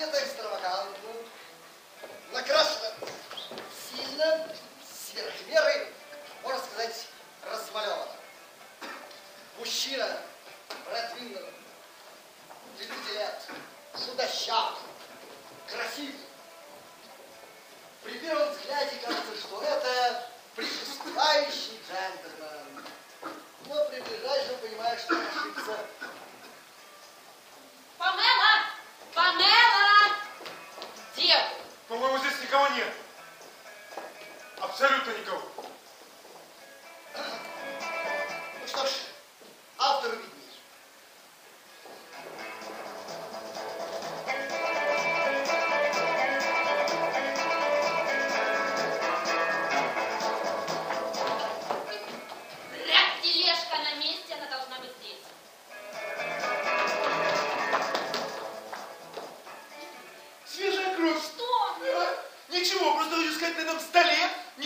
где-то экстравагантно, накрашена сильно, сверх меры, можно сказать, развалена. Мужчина продвинутый, 30 лет, худощав, красив. При первом взгляде кажется, что это присутствующий джентльмен. Но при ближайшем понимаешь, что ошибся школьников. Ну что ж, автору виднее. Ничего, просто хочу сказать, на этом столе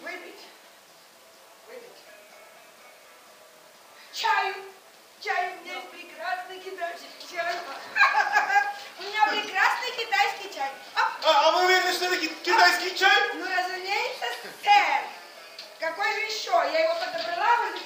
Выпить. Выпить. Чаю. Чаю. У меня есть прекрасный китайский чай. У меня прекрасный китайский чай. А, а вы уверены, что это китайский чай? Ну, разумеется, сэр. Какой же еще? Я его подобрала, вы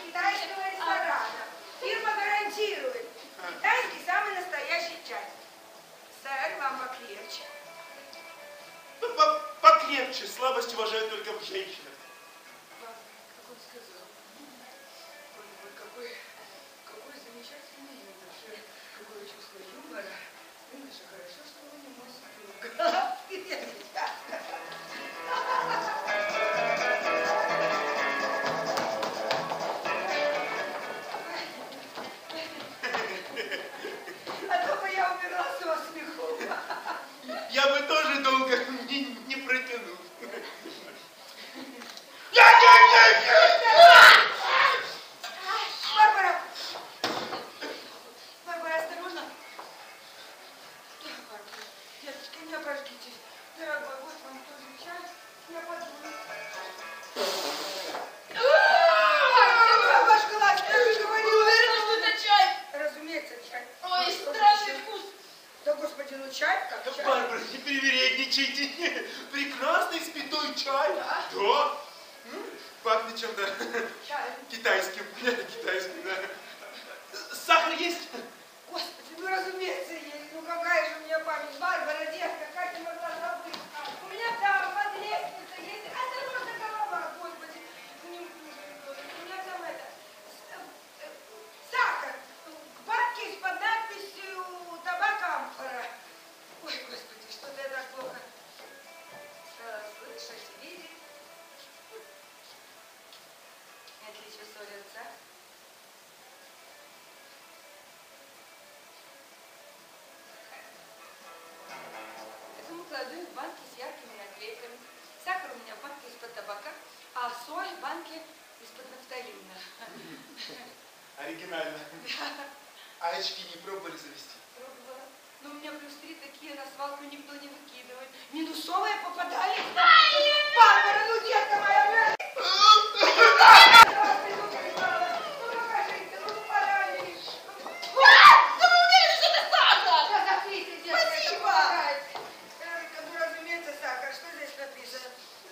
банке из-под нафталина. Оригинально. А очки не пробовали завести? Пробовала. Но у меня плюс три такие на свалку никто не выкидывает. Минусовые попадали. Барбара, ну детка моя, Здравствуй, ну пришла. Ну покажите, ну поранили. Да вы уверены, что это сахар? Да, заклейте, детка, это Спасибо. помогает. Эрика, ну разумеется сахар. Что здесь написано?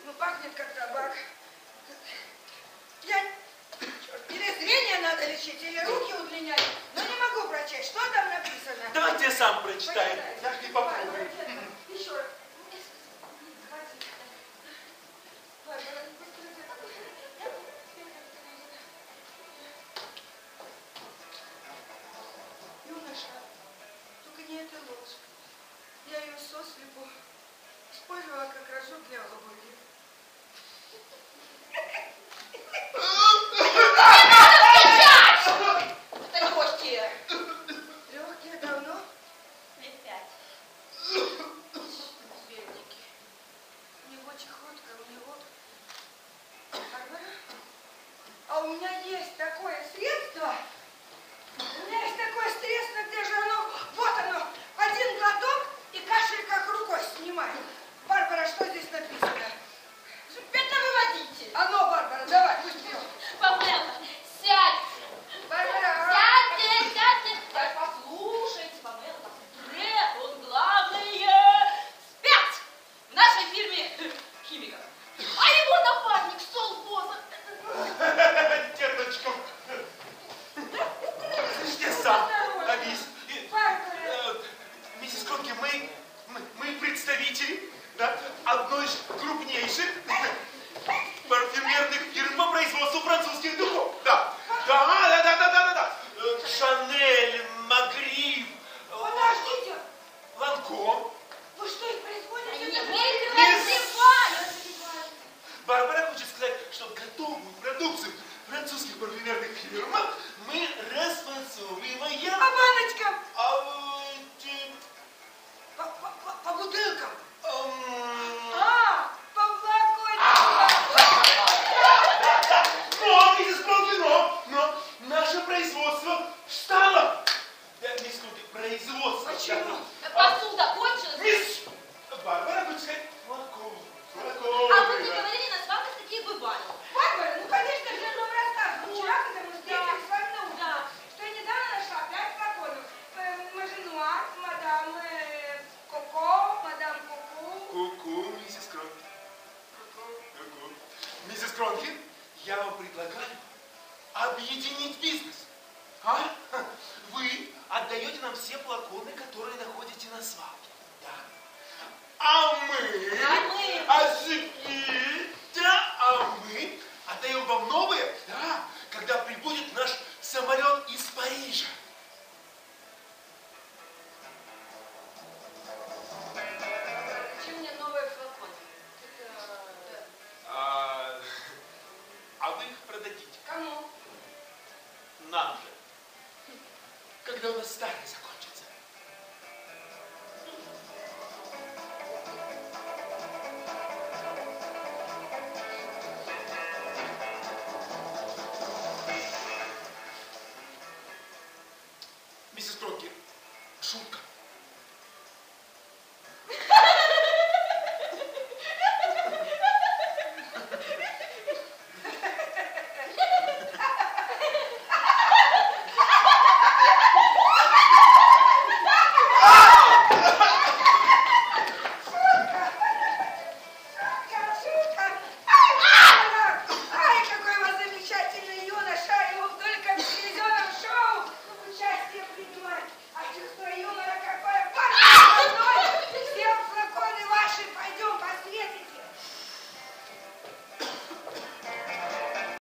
Ну пахнет как табак. Я... Черт, или зрение надо лечить, или руки удлинять. Но не могу прочесть. Что там написано? Давайте я Прочитай. Я не попробую. Юноша, только не эта ложь. Я ее сослепу использовала как рожок для обуви. Это легкие. Легкие давно? Лет пять. Бедники. У него чехотка, у него... Барбара? А у меня есть такое средство. У меня есть такое средство, где же оно? Вот оно. Один глоток и кашель как рукой снимает. Барбара, что здесь написано? Пятновыводитель. Ну, Барбара, давай, пусть бьет. Памела, сядьте. Да, одной из крупнейших парфюмерных фирм по производству французских духов. Да, да, да, да, да, да, да, да. Э, Шанель, Магриф, Подождите, Ланком. вы что, их производите? Мисс- развиваем. Барбара хочет сказать, что готовую продукцию французских парфюмерных фирм мы расфасовываем. По баночкам, А вот, э, по, по- по бутылкам. А, но наше производство встало. Да, мисс Конки, производство. Почему? Кронки, я вам предлагаю объединить бизнес. А? Вы отдаете нам все флаконы, которые находите на свалке. Да? А мы... А мы? Да, а мы отдаем вам новые, да, нам же. Когда у нас старые закончатся.